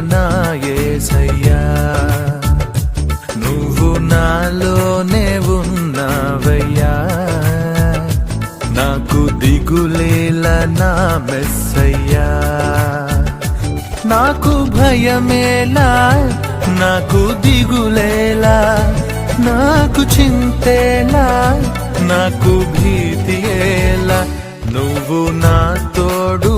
నా నువ్వు నాకు నా నాకు భయమేలా నాకు దిగులేలా నాకు చింతేలా నాకు భీతి ఎలా నువ్వు నా తోడు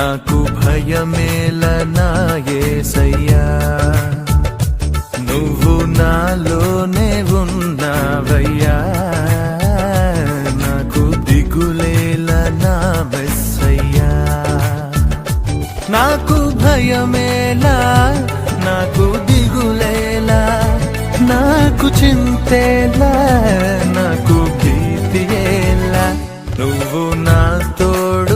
నాకు భయమేల నాయసయ్యా నువ్వు నాలోనే ఉన్నావయ్యా. నాకు దిగులేల నా బెస్సయ్యా నాకు భయమేలా నాకు దిగులేలా. నాకు చింతేలా నాకు భీతియేలా నువ్వు నా తోడు